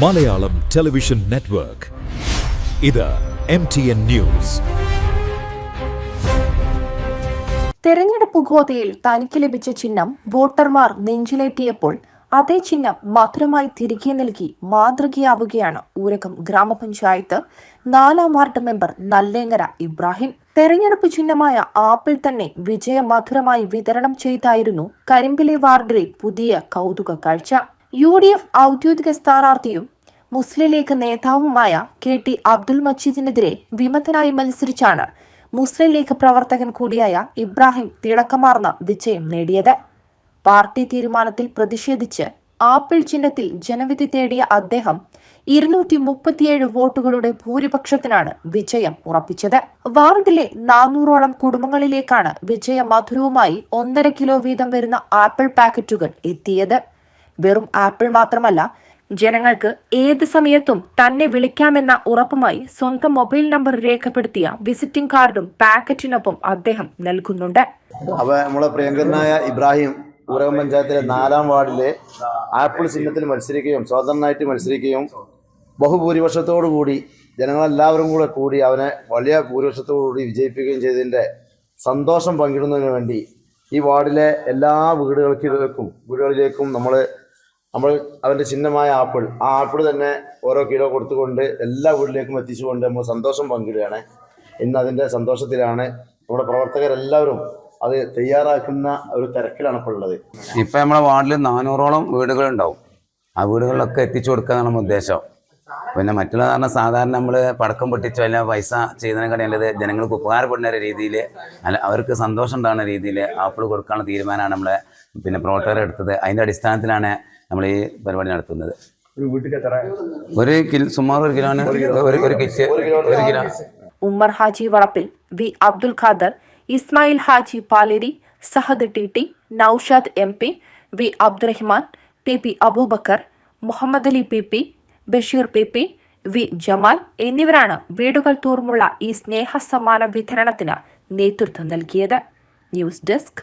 Malayalam television network. ഇത് M T N news തെരഞ്ഞെടുപ്പ് ഗോതയിൽ തനിക്ക് ലഭിച്ച ചിഹ്നം വോട്ടർമാർ നെഞ്ചിലേറ്റിയപ്പോൾ അതേ ചിഹ്നം മധുരമായി തിരികെ നൽകി മാതൃകയാവുകയാണ് ഊരകം ഗ്രാമപഞ്ചായത്ത് നാലാം വാർഡ് മെമ്പർ നല്ലേങ്ങര ഇബ്രാഹിം. തെരഞ്ഞെടുപ്പ് ചിഹ്നമായ ആപ്പിൾ തന്നെ വിജയമധുരമായി വിതരണം ചെയ്തായിരുന്നു കരിമ്പിലെ വാർഡിലെ പുതിയ കൗതുക കാഴ്ച. യു ഡി എഫ് ഔദ്യോഗിക സ്ഥാനാർത്ഥിയും മുസ്ലിം ലീഗ് നേതാവുമായ കെ ടി അബ്ദുൽ മജീദിനെതിരെ വിമതനായി മത്സരിച്ചാണ് മുസ്ലിം ലീഗ് പ്രവർത്തകൻ കൂടിയായ ഇബ്രാഹിം തിളക്കമാർന്ന വിജയം നേടിയത്. പാർട്ടി തീരുമാനത്തിൽ പ്രതിഷേധിച്ച് ആപ്പിൾ ചിഹ്നത്തിൽ ജനവിധി തേടിയ അദ്ദേഹം ഇരുന്നൂറ്റി മുപ്പത്തിയേഴ് വോട്ടുകളുടെ ഭൂരിപക്ഷത്തിനാണ് വിജയം ഉറപ്പിച്ചത്. വാർഡിലെ നാനൂറോളം കുടുംബങ്ങളിലേക്കാണ് വിജയ മധുരവുമായി ഒന്നര കിലോ വീതം വരുന്ന ആപ്പിൾ പാക്കറ്റുകൾ എത്തിയത്. വെറും ആപ്പിൾ മാത്രമല്ല ജനങ്ങൾക്ക് ഏത് സമയത്തും തന്നെ വിളിക്കാമെന്ന ഉറപ്പുമായി സ്വന്തം മൊബൈൽ നമ്പർ രേഖപ്പെടുത്തിയ വിസിറ്റിംഗ് കാർഡും പാക്കറ്റിനൊപ്പം അദ്ദേഹം നൽകുന്നുണ്ട്. നമ്മളെ പ്രിയങ്കരനായ ഇബ്രാഹിം ഊരകം പഞ്ചായത്തിലെ നാലാം വാർഡിലെ ആപ്പിൾ ചിഹ്നത്തിൽ മത്സരിക്കുകയും സ്വതന്ത്രനായിട്ട് മത്സരിക്കുകയും ബഹുഭൂരിപക്ഷത്തോടു കൂടി ജനങ്ങളെല്ലാവരും കൂടെ കൂടി അവനെ വലിയ ഭൂരിപക്ഷത്തോടു കൂടി വിജയിപ്പിക്കുകയും ചെയ്തതിന്റെ സന്തോഷം പങ്കിടുന്നതിന് വേണ്ടി ഈ വാർഡിലെ എല്ലാ വീടുകളിലേക്കും വീടുകളിലേക്കും നമ്മൾ നമ്മൾ അവന്റെ ചിഹ്നമായ ആപ്പിൾ ആ ആപ്പിൾ തന്നെ ഓരോ കിലോ കൊടുത്തുകൊണ്ട് എല്ലാ വീട്ടിലേക്കും എത്തിച്ചുകൊണ്ട് നമ്മൾ സന്തോഷം പങ്കിടുകയാണ്. ഇന്ന് അതിന്റെ സന്തോഷത്തിലാണ് നമ്മുടെ പ്രവർത്തകരെല്ലാവരും അത് തയ്യാറാക്കുന്ന ഒരു തിരക്കിലാണ് ഇപ്പോൾ ഉള്ളത്. ഇപ്പം നമ്മുടെ വാർഡിൽ നാനൂറോളം വീടുകളുണ്ടാവും. ആ വീടുകളിലൊക്കെ എത്തിച്ചു കൊടുക്കുക എന്നാണ് നമ്മുടെ ഉദ്ദേശം പിന്നെ മറ്റുള്ള കാരണം സാധാരണ നമ്മൾ പടക്കം പൊട്ടിച്ചോ അല്ല പൈസ ചെയ്യുന്നതിനെക്കാട്ടി നല്ലത് ജനങ്ങൾക്ക് ഉപകാരപ്പെടുന്ന ഒരു രീതിയിൽ അല്ല അവർക്ക് സന്തോഷം ഉണ്ടാകുന്ന രീതിയിൽ ആപ്പിൾ കൊടുക്കാനുള്ള തീരുമാനമാണ് നമ്മളെ പിന്നെ പ്രവർത്തകർ എടുത്തത്. അതിന്റെ അടിസ്ഥാനത്തിലാണ് നമ്മൾ ഈ പരിപാടി നടത്തുന്നത്. ഒരു കിലോ സുമാർ ഒരു കിലോന് ഒരു ഒരു കിറ്റ് ഒരു kilo Ummer Haji Valappil V Abdul Khader Ismail Haji Paleri Sahad T T Noushad M P V Abdurahman P P Abubacker Muhammed Ali P P Basheer P P V Jamal എന്നിവരാണ് വീടുകൾ തോറുമുള്ള ഈ സ്നേഹ സമ്മാന വിതരണത്തിന് നേതൃത്വം നൽകിയത്. News desk